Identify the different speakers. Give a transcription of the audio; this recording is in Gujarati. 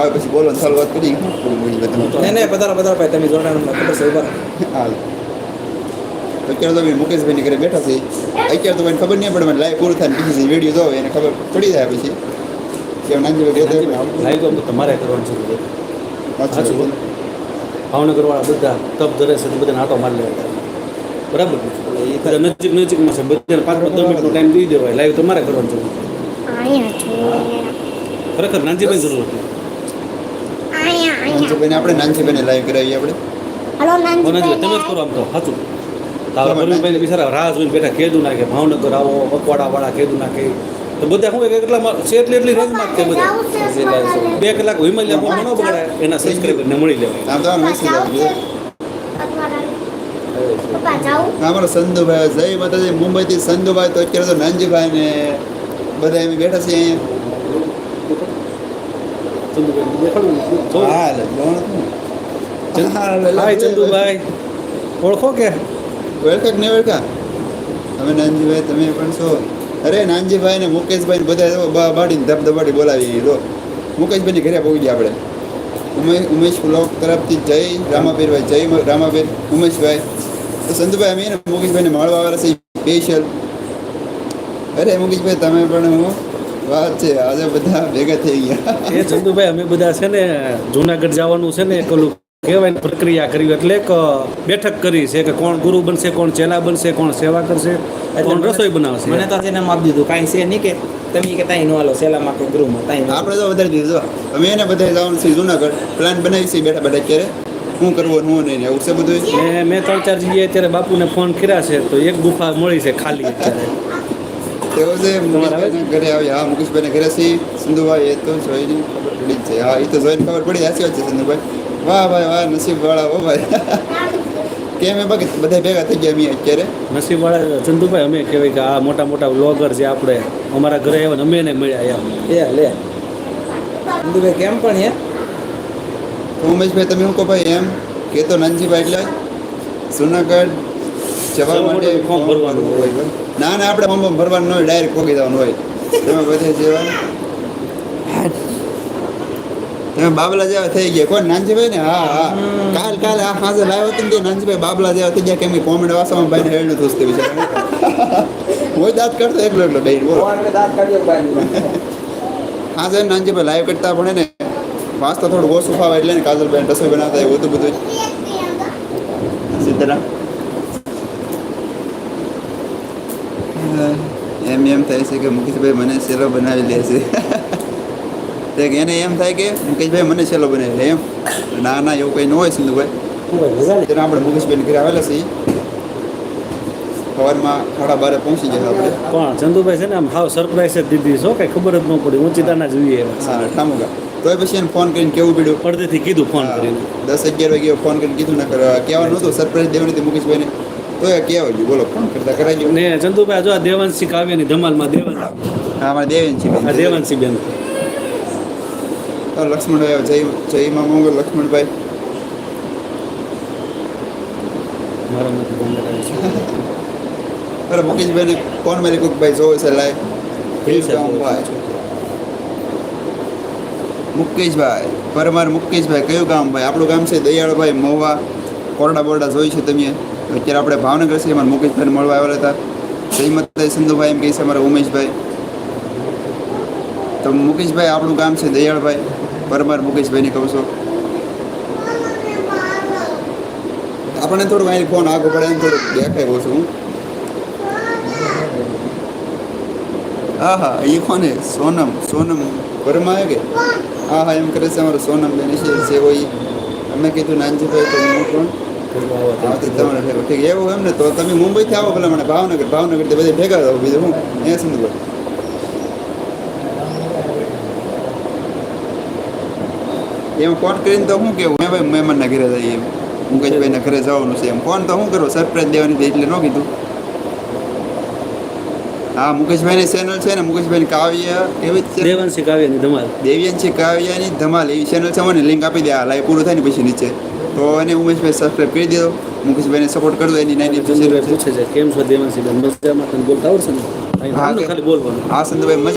Speaker 1: હવે પછી બોલો ચાલુ વાત કરી. બધા
Speaker 2: નહીં નહીં પધારો પધારો ભાઈ તમે જોડાણ ખબર છે ઊભા
Speaker 1: હાલ. અત્યારે તો ભાઈ મુકેશભાઈની ઘરે બેઠા છે. અત્યારે તો મને ખબર નહીં પડે મને લાઈવ પૂરું થાય ને પછી વીડિયો જોવે એને ખબર પડી જાય પછી. કે નાનજીભાઈ
Speaker 3: લાઈવ તો તમારે કરવાનું છે બધું.
Speaker 1: સાચું
Speaker 3: સાચું
Speaker 1: બોલો.
Speaker 3: ભાવનગર વાળા બધા તપ ધરે છે તો બધા નાટો મારી લેવા બરાબર? નજીક નજીકમાં છે બધાને પાંચ પાંચ મિનિટનો ટાઈમ દઈ દેવાય. લાઈવ તમારે કરવાનું
Speaker 4: જરૂર
Speaker 3: ખરેખર નાનજીભાઈ જરૂર હતી.
Speaker 1: નાનજીભાઈને આપણે નાનજીભાઈને લાઈવ કરાવીએ આપણે.
Speaker 4: હલો
Speaker 3: નાનજીભાઈ તમે જ કરો આમ તો સાચું તારા પ્રવીણભાઈને બિચારા રાહ જોઈને બેઠા કેદું નાખે ભાવનગર આવો મકવાડાવાળા કેદું નાખે. તો બધા શું એટલા છે એટલી એટલી રેન્જમાં માગતે બધા. બે કલાક હિમાલય મનો બગડાય એના સબસ્ક્રાઈબરને મળી લેવાય
Speaker 1: આમ અમારો સંધુભાઈ જય માતાજી. મુંબઈથી સંધુભાઈ તો અત્યારે તો નાનજીભાઈ ને બધા એમ બેઠા છે અહીંયા
Speaker 3: ચંદુભાઈ દેખાડું જો.
Speaker 1: હા લે, જોવાનું હતું. હા, લે, લે,
Speaker 3: હાય
Speaker 1: લે,
Speaker 3: ચંદુભાઈ. ઓળખો કે?
Speaker 1: ઓળખા કે નહીં ઓળખા તમે નાનજીભાઈ તમે પણ છો. અરે નાનજીભાઈ ને મુકેશભાઈ બધા બાડીને ધબ દબાડી બોલાવી તો મુકેશભાઈની ઘરે પહોંચી ગયા આપણે. ઉમેશ ઉમેશ બ્લોક તરફથી જય રામાભીરભાઈ જય મ- ઉમેશભાઈ. તો સંતુભાઈ અમે એને મુકેશભાઈને મળવા વાળા છે સ્પેશિયલ અરે મુકેશભાઈ તમે પણ હું વાત છે આજે બધા ભેગા થઈ ગયા.
Speaker 3: એ ચંદુભાઈ અમે બધા છે ને જુનાગઢ જવાનું છે ને એક ઓલું કહેવાય પ્રક્રિયા કરી એટલે એક બેઠક કરી છે કે કોણ ગુરુ બનશે કોણ ચેલા બનશે કોણ સેવા કરશે કોણ રસોઈ બનાવશે.
Speaker 2: મને તો તેને માપ દીધું. કાંઈ છે નહીં કે તમે કે તાઈ નો હાલો સેલામાં કે ગુરુમાં તાઈ
Speaker 1: આપણે તો વધારે દીધો અમે એને બધા જવાનું છે જુનાગઢ. પ્લાન બનાવી છે બેઠા બેઠા ક્યારે શું કરવું શું નહીં આવું એવું છે બધું?
Speaker 3: મેં મેં ત્રણ ચાર જગ્યાએ અત્યારે બાપુને ફોન કર્યા છે તો એક ગુફા મળી છે ખાલી અત્યારે.
Speaker 1: તેઓ છે? મુકેશભાઈના ઘરે આવી હા મુકેશભાઈને ઘરે સી સિંધુભાઈ એ તો જોઈને ખબર પડી જ છે. હા એ તો જોઈને ખબર પડી. સાચી વાત છે સિંધુભાઈ. વાહ ભાઈ વાહ નસીબ વાળા હો ભાઈ. કેમ એ બાકી બધા ભેગા થઈ ગયા અમે અત્યારે.
Speaker 3: નસીબવાળા ચંદુભાઈ અમે કહેવાય કે આ મોટા મોટા વ્લોગર છે આપણે અમારા ઘરે આવ્યા અમે એને મળ્યા એમ.
Speaker 2: લે લે. ચંદુભાઈ કેમ પણ હે?
Speaker 1: તો ઉમેશભાઈ તમે શું કહો ભાઈ એમ? કે તો નાનજીભાઈ એટલે જુનાગઢ જવા માટે
Speaker 3: ફોર્મ ભરવાનું હોય.
Speaker 1: ના ના આપણે ફોર્મ ભરવાનું હોય ડાયરેક્ટ પોગી જવાનું હોય. તમે બધે જેવા તમે બાબલા જેવા થઈ ગયા. કોણ નાનજીભાઈ ને? હા હા. કાલ કાલ આ હાજર લાવ્યો હતો ને નાનજીભાઈ બાબલા જેવા થઈ ગયા કેમ કે કોમેન્ટ વાસવામાં ભાઈને હેડનું થૂસતે બિચારા. હું દાંત કરતો એકલો એકલો. બેન બોલો.
Speaker 2: હા
Speaker 1: સાહેબ નાનજીભાઈ લાઈવ કરતા પણ ને. વાંચતા થોડું ઓછું ફાવે એટલે ને કાજલબેન રસોઈ બનાવતા એવું હતું બધું. સીતારામ એમ એમ થાય છે કે મુકેશભાઈ મને સેલો બનાવી લે છે. તે એને એમ થાય કે મુકેશભાઈ મને સેલો બનાવી લે એમ. ના ના એવું કંઈ ન હોય સિંધુભાઈ. તેના આપણે મુકેશભાઈને ઘરે આવેલા છીએ સવારમાં સાડા બારે પહોંચી ગયા આપણે.
Speaker 3: પણ ચંદુભાઈ છે ને આમ હાવ સરપ્રાઈઝ જ દીધી છો કઈ ખબર જ ન પડી ઊંચીતાના જોઈએ એવા.
Speaker 1: હા ઠામુગા તોય પછી એને ફોન કરીને કેવું પડ્યું?
Speaker 3: અડધેથી કીધું ફોન કરીને.
Speaker 1: દસ અગિયાર વાગે ફોન કરીને કીધું ના કરવા કહેવાનું હતું સરપ્રાઈઝ દેવાની હતી મુકેશભાઈને. કહેવાય બોલો ફોન કરતા? કરાવી
Speaker 3: ને ચંદુભાઈ જો આ દેવાંશી કાવ્યની ધમાલમાં દેવાંશ.
Speaker 1: હા અમારે
Speaker 3: દેવાંશી દેવાંશી બેન
Speaker 1: લક્ષ્મણભાઈ જય જય માં મંગળ લક્ષ્મણભાઈ.
Speaker 3: મારા મત બંધ
Speaker 1: અરે મુકેશભાઈને કોણ મારી કોઈક ભાઈ જોવે છે લાય કયું ગામ ભાઈ. મુકેશભાઈ પરમાર મુકેશભાઈ કયું ગામ ભાઈ? આપણું ગામ છે દયાળભાઈ મહુવા કોરડા બોરડા જોઈ છે તમે? અત્યારે આપણે ભાવનગર છે અમારા મુકેશભાઈને મળવા આવેલા હતા. માતાજી સંધુભાઈ એમ કહે છે, અમારા ઉમેશભાઈ. તો મુકેશભાઈ આપણું ગામ છે, દયાળભાઈ. પરમાર મુકેશભાઈને કહું છો. આપણને થોડું અહીં ફોન આગળ પડે, એમ થોડુંક દેખાય હું હા હા એ કોને? સોનમ સોનમ પરમા કે? હા હા એમ કરે છે, અમારું સોનમ બેન છે છે હોય અમે કીધું, નાનજીભાઈ તો હું પણ હા. એવું એમ ને તો તમે મુંબઈથી આવો પેલા મને ભાવનગર. ભાવનગરથી બધે ભેગા થાવ બીજું હું એ સમજો એમ ફોન કરીને તો શું કેવું? મેં ભાઈ મહેમાનના ઘરે જઈએ એમ. મુકેશભાઈના ઘરે જવાનું છે એમ. ફોન તો શું કરો સરપ્રાઈઝ દેવાની એટલે ન કીધું. હા મુકેશભાઈની ચેનલ છે ને મુકેશભાઈની કાવ્ય એવી જ
Speaker 3: દેવાંશી કાવ્યની ધમાલ.
Speaker 1: દેવિયન છે કાવ્યાની ધમાલ એવી ચેનલ છે મને લિંક આપી દે આ લાઈવ પૂરું થાય ને પછી નીચે. તો એને ઉમેશભાઈ સબસ્ક્રાઈબ કરી દેજો. મુકેશભાઈને સપોર્ટ કરજો એની નાની
Speaker 3: પૂછે છે કેમ છો દેવાંશી બેન? મજામાં? તને બોલતા આવડશે ને?
Speaker 1: હા,
Speaker 3: ખાલી બોલવાનું.
Speaker 1: હા સંતભાઈ